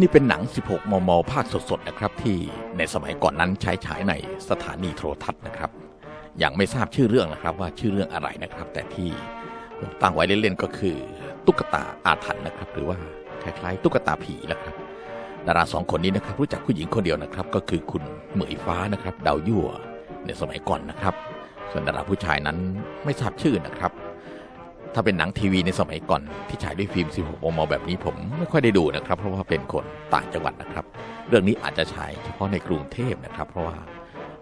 นี่เป็นหนัง 16 มม ภาคสดๆ นะครับ ที่ในสมัยก่อนนั้นใช้ฉายในสถานีโทรทัศน์นะครับ ยังไม่ทราบชื่อเรื่องนะครับว่าชื่อเรื่องอะไรนะครับ แต่ที่ผมตั้งไว้เล่นๆก็คือ ตุ๊กตาอาถรรพ์นะครับ หรือว่าคล้ายๆ ตุ๊กตาผีนะครับดาราสองคนนี้นะครับรู้จักผู้หญิงคนเดียวนะครับ ก็คือคุณเหมยฟ้านะครับ ดาวยั่วในสมัยก่อนนะครับ ส่วนดาราผู้ชายนั้นไม่ทราบชื่อนะครับ ถ้าเป็นหนังทีวีในสมัยก่อน ที่ฉายด้วยฟิล์ม 16 มม แบบนี้ผมไม่ค่อยได้ดูนะครับ เพราะว่าเป็นคนต่างจังหวัดนะครับ เรื่องนี้อาจจะฉายเฉพาะในกรุงเทพนะครับ เพราะว่า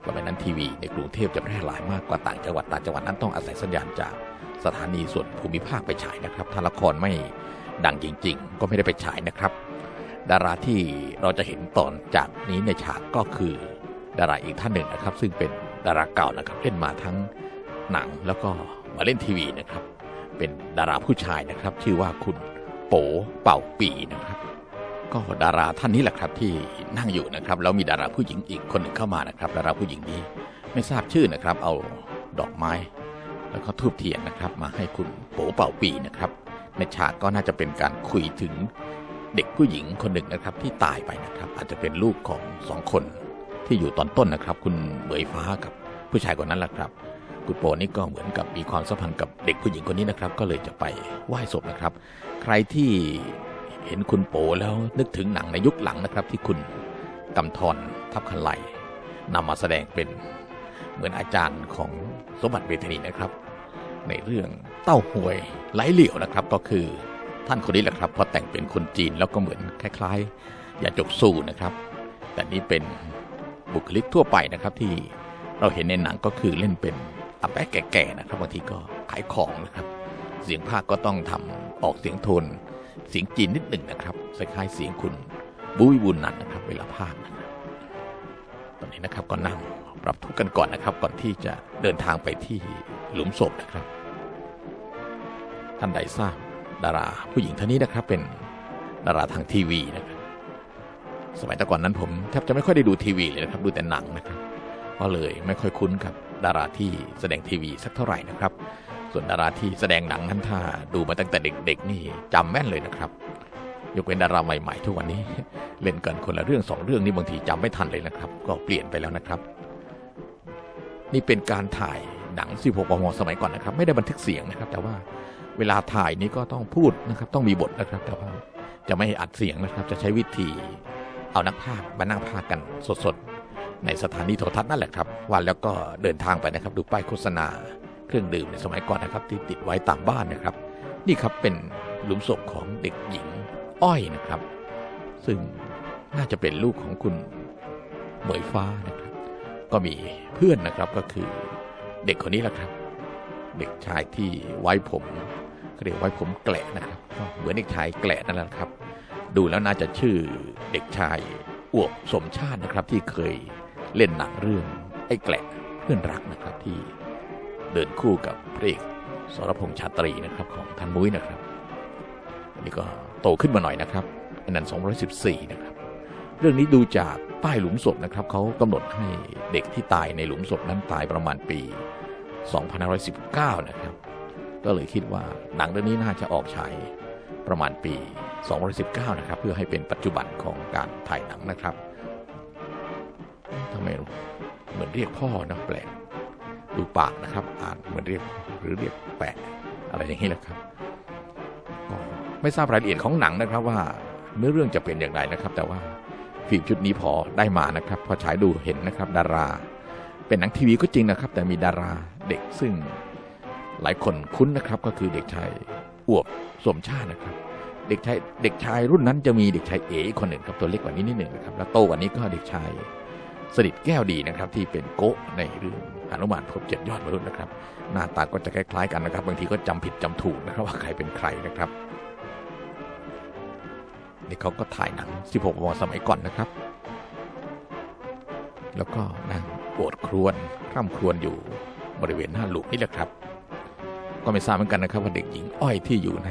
สมัยนั้นทีวีในกรุงเทพจะแพร่หลายมากกว่าต่างจังหวัดต่างจังหวัดนั้นต้องอาศัยสัญญาณจากสถานีส่วนภูมิภาคไปฉายนะครับ ถ้าละครไม่ดังจริง ๆ ก็ไม่ได้ไปฉายนะครับ ดาราที่เราจะเห็นตอนจากนี้ในฉากก็คือดาราอีกท่านหนึ่งนะครับ ซึ่งเป็นดาราเก่านะครับเล่นมาทั้งหนังแล้วก็มาเล่นทีวีนะครับ เป็นดาราผู้ชายนะครับ ชื่อว่าคุณโป๋เป่าปีนะครับ ก็ดาราท่านนี้แหละครับที่นั่งอยู่นะครับแล้วมีดาราผู้หญิงอีกคนหนึ่งเข้ามานะครับ ดาราผู้หญิงนี้ไม่ทราบชื่อนะครับ เอาดอกไม้ แล้วก็ทูบเทียนนะครับ มาให้คุณโป๋เป่าปีนะครับ ในฉากก็น่าจะเป็นการคุยถึงเด็กผู้หญิงคนหนึ่งนะครับ ที่ตายไปนะครับ อาจจะเป็นลูกของสองคนที่อยู่ตอนต้นนะครับ คุณเหมยฟ้ากับผู้ชายคนนั้นแหละครับ คุณโปนี่ก็เหมือนกับมีความสัมพันธ์กับเด็กผู้หญิงคนนี้นะครับ ก็เลยจะไปไหว้ศพนะครับ ใครที่เห็นคุณโปแล้วนึกถึงหนังในยุคหลังนะครับ ที่คุณกำธรทับคันไหลนำมาแสดงเป็นเหมือนอาจารย์ของสมบัติเวทนีนะครับ ในเรื่องเต้าหวยไหลเหลี่ยวนะครับ ก็คือท่านคนนี้แหละครับพอแต่งเป็นคนจีนแล้วก็เหมือนคล้ายๆอย่าจกสู้นะครับ แต่นี้เป็นบุคลิกทั่วไปนะครับที่เราเห็นในหนังก็คือเล่นเป็น อาแปะแก่ๆนะครับบางทีก็ขายของนะครับ เสียงภาคก็ต้องทำออกเสียงโทน เสียงจีนนิดหนึ่งนะครับคล้ายๆเสียงคุณบุ้ยบุญนันนะครับ เวลาภาคนะครับตอนนี้นะครับก็นั่งปรับทุกกันก่อนนะครับ ก่อนที่จะเดินทางไปที่หลุมศพนะครับ ท่านใดทราบดาราผู้หญิงท่านนี้นะครับเป็นดาราทางทีวีนะครับ สมัยแต่ก่อนนั้นผมแทบจะไม่ค่อยได้ดูทีวีเลยนะครับ ดูแต่หนังนะครับ ก็เลยไม่ค่อยคุ้นกับ ดาราที่แสดงทีวีสักเท่าไหร่นะครับ ส่วนดาราที่แสดงหนังนั้นถ้าดูมาตั้งแต่เด็กๆนี่จำแม่นเลยนะครับ ยกเว้นดาราใหม่ๆทุกวันนี้ เล่นกันคนละเรื่องสองเรื่องนี่บางทีจำไม่ทันเลยนะครับ ก็เปลี่ยนไปแล้วนะครับ นี่เป็นการถ่ายหนัง 16 มม สมัยก่อนนะครับ ไม่ได้บันทึกเสียงนะครับ แต่ว่าเวลาถ่ายนี่ก็ต้องพูดนะครับ ต้องมีบทนะครับ แต่ว่าจะไม่อัดเสียงนะครับ จะใช้วิธีเอานักพากย์มานั่งพากันสดๆ ในสถานีโทรทัศน์นั่นแหละครับวันแล้วก็เดินทางไปนะครับดูป้ายโฆษณา เครื่องดื่มในสมัยก่อนนะครับที่ติดไว้ตามบ้านนะครับ นี่ครับเป็นหลุมศพของเด็กหญิงอ้อยนะครับ ซึ่งน่าจะเป็นลูกของคุณเหมยฟ้านะครับ ก็มีเพื่อนนะครับก็คือเด็กคนนี้แหละครับ เด็กชายที่ไว้ผมเขาเรียกไว้ผมแกละนะครับก็เหมือนเด็กชายแกละนั่นแหละครับ ดูแล้วน่าจะชื่อเด็กชายอวบสมชาตินะครับที่เคย เล่นหนังเรื่องไอ้แกละเพื่อนรักนะครับที่เดินคู่กับพระเอกสรพงษ์ชาตรีนะครับของท่านมุ้ยนะครับอันนี้ก็โตขึ้นมาหน่อยนะครับอันนั้น214นะครับ เรื่องนี้ดูจากป้ายหลุมศพนะครับเขากำหนดให้เด็กที่ตายในหลุมศพนั้นตายประมาณปี 2519 นะครับ ก็เลยคิดว่าหนังเรื่องนี้น่าจะออกฉายประมาณปี 2019 นะครับ เพื่อให้เป็นปัจจุบันของการถ่ายหนังนะครับ เหมือนเรียกพ่อนะแปลกดูปากนะครับ อ่านเหมือนเรียกหรือเรียกแปะอะไรอย่างนี้แหละครับก็ไม่ทราบรายละเอียดของหนังนะครับว่าเนื้อเรื่องจะเป็นอย่างไรนะครับ แต่ว่าฟิล์มชุดนี้พอได้มานะครับ พอฉายดูเห็นนะครับ ดารา เป็นหนังทีวีก็จริงนะครับ แต่มีดาราเด็กซึ่งหลายคนคุ้นนะครับ ก็คือเด็กชายอวบสมชาตินะครับ เด็กชายเด็กชายรุ่นนั้นจะมีเด็กชายเอ๋อีกคนหนึ่งครับตัวเล็กกว่านี้นิดหนึ่งนะครับแล้วโตกว่านี้ก็เด็กชาย สนิทแก้วดีนะครับ ที่เป็นโกะในเรื่องหนุมานพบเจ็ดยอดมนุษย์นะครับ หน้าตาก็จะคล้ายๆกันนะครับ บางทีก็จำผิดจำถูกนะครับว่าใครเป็นใครนะครับนี่เขาก็ถ่ายหนัง 16มสมัยก่อนนะครับ แล้วก็นั่งโอดครวนร่ำครวญอยู่บริเวณหน้าหลุมนี่แหละครับ ก็ไม่ทราบเหมือนกันนะครับว่าเด็กหญิงอ้อยที่อยู่ใน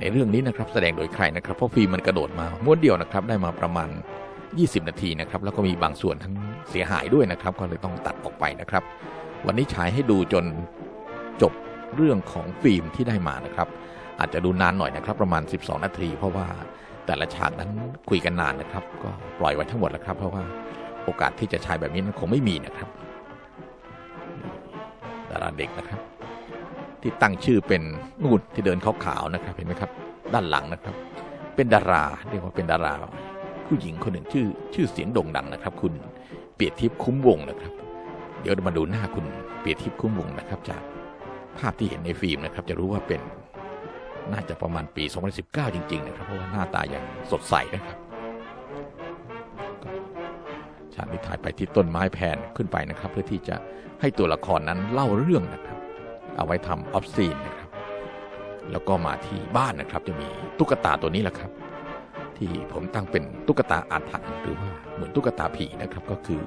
ในเรื่องนี้นะครับ แสดงโดยใครนะครับเพราะฟิล์มมันกระโดดมาม้วนเดียวนะครับ ได้มาประมาณ 20 นาทีนะครับ แล้วก็มีบางส่วนทั้งเสียหายด้วยนะครับ ก็เลยต้องตัดออกไปนะครับ วันนี้ฉายให้ดูจนจบเรื่องของฟิล์มที่ได้มานะครับ อาจจะดูนานหน่อยนะครับ ประมาณ 12 นาที เพราะว่าแต่ละฉากนั้นคุยกันนานนะครับ ก็ปล่อยไว้ทั้งหมดแล้วครับ เพราะว่าโอกาสที่จะฉายแบบนี้นั้นคงไม่มีนะครับดาราเด็กนะครับ ที่ตั้งชื่อเป็นนู่นที่เดินขาวๆนะครับ เห็นไหมครับ ด้านหลังนะครับ เป็นดาราเรียกว่าเป็นดารา ผู้หญิงคนหนึ่งชื่อชื่อเสียงโด่งดังนะครับ คุณเปียทิพย์คุ้มวงนะครับ เดี๋ยวมาดูหน้าคุณเปียทิพย์คุ้มวงนะครับ จากภาพที่เห็นในฟิล์มนะครับ จะรู้ว่าเป็นน่าจะประมาณปี 2019 จริง ๆ นะครับ เพราะว่าหน้าตายังสดใสนะครับฉากนี้ถ่ายไปที่ต้นไม้แผ่นขึ้นไปนะครับ เพื่อที่จะให้ตัวละครนั้นเล่าเรื่องนะครับ เอาไว้ทำออฟซีนนะครับ แล้วก็มาที่บ้านนะครับ จะมีตุ๊กตาตัวนี้แหละครับ ที่ผมตั้งเป็นตุ๊กตาอาถรรพ์หรือว่าเหมือนตุ๊กตาผีนะครับก็คือ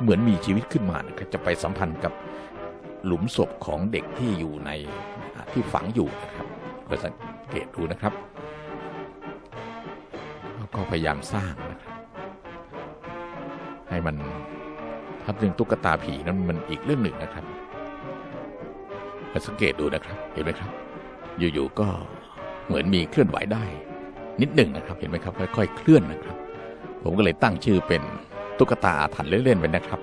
เหมือนมีชีวิตขึ้นมานะครับจะไปสัมพันธ์กับหลุมศพของเด็กที่อยู่ในที่ฝังอยู่นะครับไปสังเกตดูนะครับแล้วก็พยายามสร้างนะครับให้มันถ้าเรื่องตุ๊กตาผีนั้นมันอีกเรื่องหนึ่งนะครับไปสังเกตดูนะครับเห็นไหมครับ อยู่ๆก็เหมือนมีเคลื่อนไหวได้ นิดหนึ่งนะครับเห็นไหมครับค่อยๆ เคลื่อนนะครับ ผมก็เลยตั้งชื่อเป็นตุ๊กตาอาถรรพ์เล่นๆไปนะครับ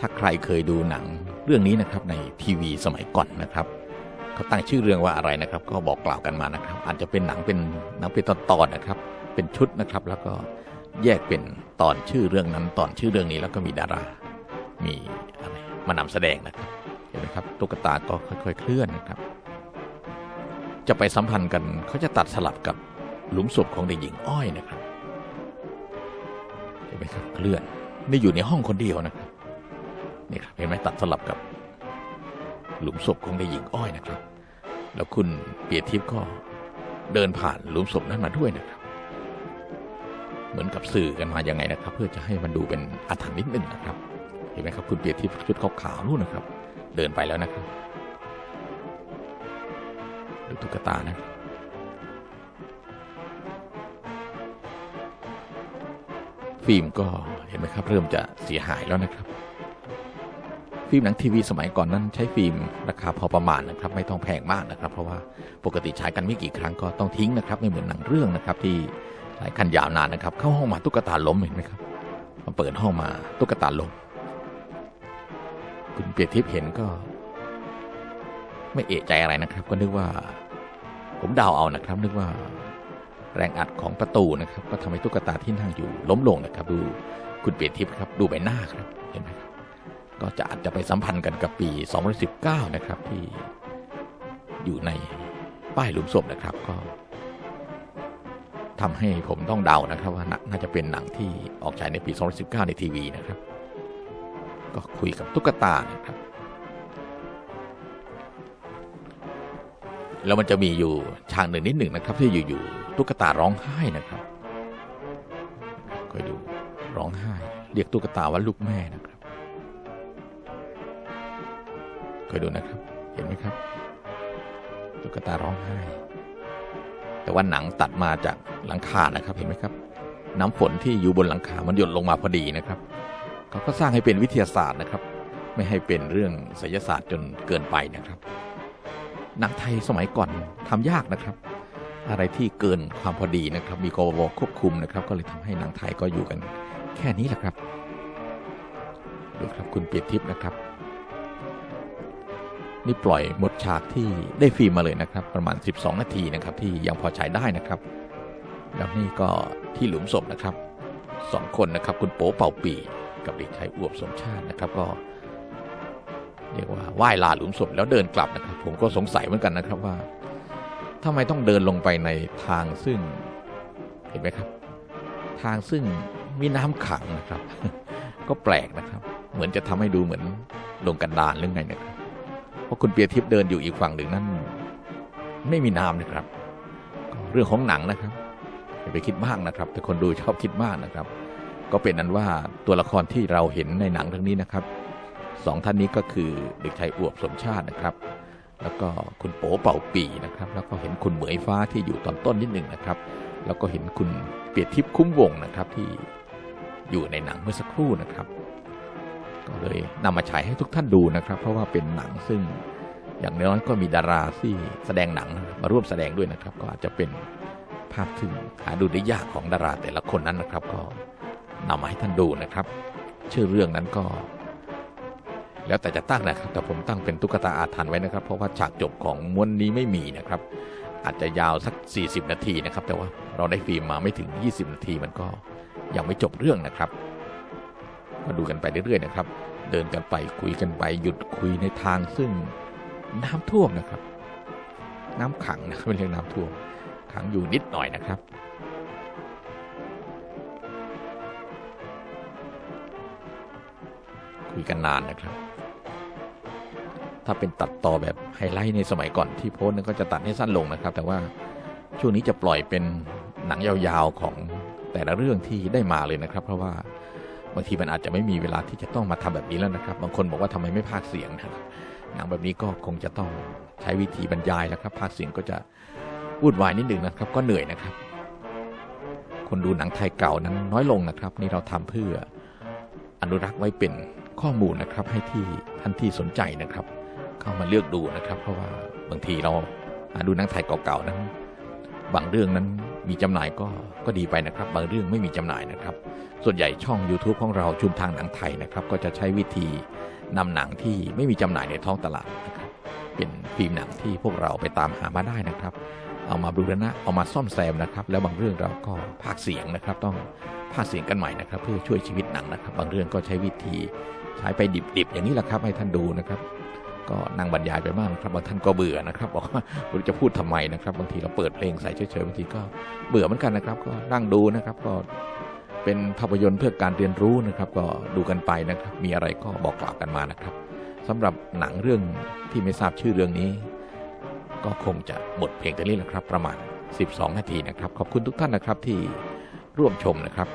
ถ้าใครเคยดูหนังเรื่องนี้นะครับในทีวีสมัยก่อนนะครับเขาตั้งชื่อเรื่องว่าอะไรนะครับ ก็บอกกล่าวกันมานะครับ อาจจะเป็นหนังเป็นหนังเป็นตอนๆนะครับ เป็นชุดนะครับ แล้วก็แยกเป็นตอนชื่อเรื่องนั้นตอนชื่อเรื่องนี้แล้วก็มีดารา มีอะไรมานำแสดงนะครับเห็นไหมครับตุ๊กตาก็ค่อย ๆ เคลื่อนนะครับ จะไปสัมพันธ์กันเขาจะตัดสลับกับ หลุมศพของเด็กหญิงอ้อยนะครับเห็นไหมครับเคลื่อนนี่อยู่ในห้องคนเดียวนะครับนี่ครับเห็นไหมตัดสลับกับ หลุมศพของเด็กหญิงอ้อยนะครับ แล้วคุณเปียทิพย์ก็เดินผ่านหลุมศพนั้นมาด้วยนะครับ เหมือนกับสื่อกันมาอยังไงนะครับ เพื่อจะให้มันดูเป็นอาถรรพ์นิดนึงนะครับ เห็นไหมครับ คุณเปียทิพย์ชุดขาวๆนู่นนะครับ เดินไปแล้วนะครับดูตุ๊กตานะครับ ฟิล์มก็เห็นไหมครับ เริ่มจะเสียหายแล้วนะครับ ฟิล์มหนังทีวีสมัยก่อนนั้นใช้ฟิล์มราคาพอประมาณนะครับ ไม่ต้องแพงมากนะครับ เพราะว่าปกติใช้กันไม่กี่ครั้งก็ต้องทิ้งนะครับไม่เหมือนหนังเรื่องนะครับ ที่หลายคันยาวนานนะครับ เข้าห้องมาตุ๊กตาล้มเห็นไหมครับมาเปิดห้องมาตุ๊กตาล้มคุณเปียทิพย์เห็นก็ ไม่เอะใจอะไรนะครับ ก็นึกว่า ผมเดาเอานะครับ นึกว่า แรงอัดของประตูนะครับ ก็ทำให้ตุ๊กตาที่นั่งอยู่ล้มลงนะครับ ดูคุณเปียทิพย์ครับ ดูใบหน้าครับเห็นไหมครับก็จะอาจจะไปสัมพันธ์กันกับปี 2019 นะครับที่อยู่ในป้ายหลุมศพนะครับก็ทำให้ผมต้องเดานะครับ ว่าน่าจะเป็นหนังที่ออกฉายในปี 2019 ในทีวีนะครับ ก็คุยกับตุ๊กตานะครับ แล้วมันจะมีอยู่ฉากหนึ่งนิดหนึ่งนะครับ ที่อยู่ๆตุ๊กตาร้องไห้นะครับคอยดูร้องไห้ เรียกตุ๊กตาว่าลูกแม่นะครับคอยดูนะครับ เห็นไหมครับ ตุ๊กตาร้องไห้ แต่ว่าหนังตัดมาจากหลังคานะครับเห็นไหมครับ น้ำฝนที่อยู่บนหลังคา มันหยดลงมาพอดีนะครับเขาก็สร้างให้เป็นวิทยาศาสตร์นะครับ ไม่ให้เป็นเรื่องไสยศาสตร์จนเกินไปนะครับ หนังไทยสมัยก่อนทำยากนะครับ อะไรที่เกินความพอดีนะครับ มีกบควบคุมนะครับ ก็เลยทำให้หนังไทยก็อยู่กัน แค่นี้แหละครับดูครับคุณเปียทิพย์นะครับ นี่ปล่อยหมดฉากที่ได้ฟิล์มมาเลยนะครับ ประมาณ 12 นาทีนะครับ ที่ยังพอใช้ได้นะครับ แล้วนี่ก็ที่หลุมศพนะครับสองคนนะครับ คุณโป๋เป่าปี กับเด็กชายอวบสมชาตินะครับ ก็ เรียกว่าไหว้ลาหลุมศพแล้วเดินกลับนะครับ ผมก็สงสัยเหมือนกันนะครับว่าทำไมต้องเดินลงไปในทางซึ่งเห็นไหมครับ ทางซึ่งมีน้ำขังนะครับ ก็แปลกนะครับ เหมือนจะทำให้ดูเหมือนลงกันดานหรือไงนะครับเพราะคุณเปียทิพย์เดินอยู่อีกฝั่งหนึ่งนั่นไม่มีน้ำนะครับ เรื่องของหนังนะครับอย่าไปคิดมากนะครับ แต่คนดูชอบคิดมากนะครับ ก็เป็นนั้นว่าตัวละครที่เราเห็นในหนังเรื่องนี้นะครับ สองท่านนี้ก็คือเด็กชายอวบสมชาตินะครับ แล้วก็คุณโป๋เป่าปีนะครับ แล้วก็เห็นคุณเหมยฟ้าที่อยู่ตอนต้นนิดหนึ่งนะครับ แล้วก็เห็นคุณเปียทิพย์คุ้มวงนะครับที่อยู่ในหนังเมื่อสักครู่นะครับ ก็เลยนำมาฉายให้ทุกท่านดูนะครับ เพราะว่าเป็นหนังซึ่งอย่างน้อยก็มีดาราที่แสดงหนังมาร่วมแสดงด้วยนะครับ ก็อาจจะเป็นภาพซึ่งหาดูได้ยากของดาราแต่ละคนนั้นนะครับ ก็นำมาให้ท่านดูนะครับ ชื่อเรื่องนั้นก็ แล้วแต่จะตั้งนะครับแต่ผมตั้งเป็นตุ๊กตาอาถรรพ์ไว้นะครับ เพราะว่าฉากจบของม้วนนี้ไม่มีนะครับ อาจจะยาวสัก 40 นาทีนะครับ แต่ว่าเราได้ฟิล์มมาไม่ถึง 20 นาทีมันก็ยังไม่จบเรื่องนะครับก็ดูกันไปเรื่อยๆนะครับ เดินกันไปคุยกันไปหยุดคุยในทางซึ่งน้ำท่วมนะครับ น้ำขังนะครับไม่เรียกน้ำท่วมขังอยู่นิดหน่อยนะครับคุยกันนานนะครับ ถ้าเป็นตัดต่อแบบไฮไลท์ในสมัยก่อนที่โพสต์นั้นก็จะตัดให้สั้นลงนะครับ แต่ว่าช่วงนี้จะปล่อยเป็นหนังยาวๆของแต่ละเรื่องที่ได้มาเลยนะครับ เพราะว่าบางทีมันอาจจะไม่มีเวลาที่จะต้องมาทำแบบนี้แล้วนะครับ บางคนบอกว่าทำไมไม่พากเสียงนะหนังแบบนี้ก็คงจะต้องใช้วิธีบรรยายแล้วครับพากเสียงก็จะวุ่นวายนิดหนึ่งนะครับ ก็เหนื่อยนะครับ คนดูหนังไทยเก่านั้นน้อยลงนะครับ นี่เราทำเพื่ออนุรักษ์ไว้เป็นข้อมูลนะครับ ให้ที่ท่านที่สนใจนะครับ เข้ามาเลือกดูนะครับ เพราะว่าบางทีเราดูหนังไทยเก่าๆนั้นบางเรื่องนั้นมีจำหน่ายก็ก็ดีไปนะครับ บางเรื่องไม่มีจำหน่ายนะครับ ส่วนใหญ่ช่อง YouTube ของเราชุมทางหนังไทยนะครับ ก็จะใช้วิธีนำหนังที่ไม่มีจำหน่ายในท้องตลาดนะครับ เป็นฟิล์มหนังที่พวกเราไปตามหามาได้นะครับ เอามาบูรณะเอามาซ่อมแซมนะครับ แล้วบางเรื่องเราก็พากเสียงนะครับ ต้องพากเสียงกันใหม่นะครับ เพื่อช่วยชีวิตหนังนะครับ บางเรื่องก็ใช้วิธีใช้ไปดิบๆอย่างนี้แหละครับให้ท่านดูนะครับ ก็นั่งบรรยายไปบ้างครับบางท่านก็เบื่อนะครับบอกว่าไม่รู้จะพูดทำไมนะครับ บางทีเราเปิดเพลงใส่เฉยๆบางทีก็เบื่อเหมือนกันนะครับ ก็นั่งดูนะครับก็เป็นภาพยนตร์เพื่อการเรียนรู้นะครับ ก็ดูกันไปนะครับ มีอะไรก็บอกกล่าวกันมานะครับสำหรับหนังเรื่องที่ไม่ทราบชื่อเรื่องนี้ ก็คงจะหมดเพลงตัวนี้แหละครับ ประมาณ 12 นาทีนะครับ ขอบคุณทุกท่านนะครับที่ร่วมชมนะครับ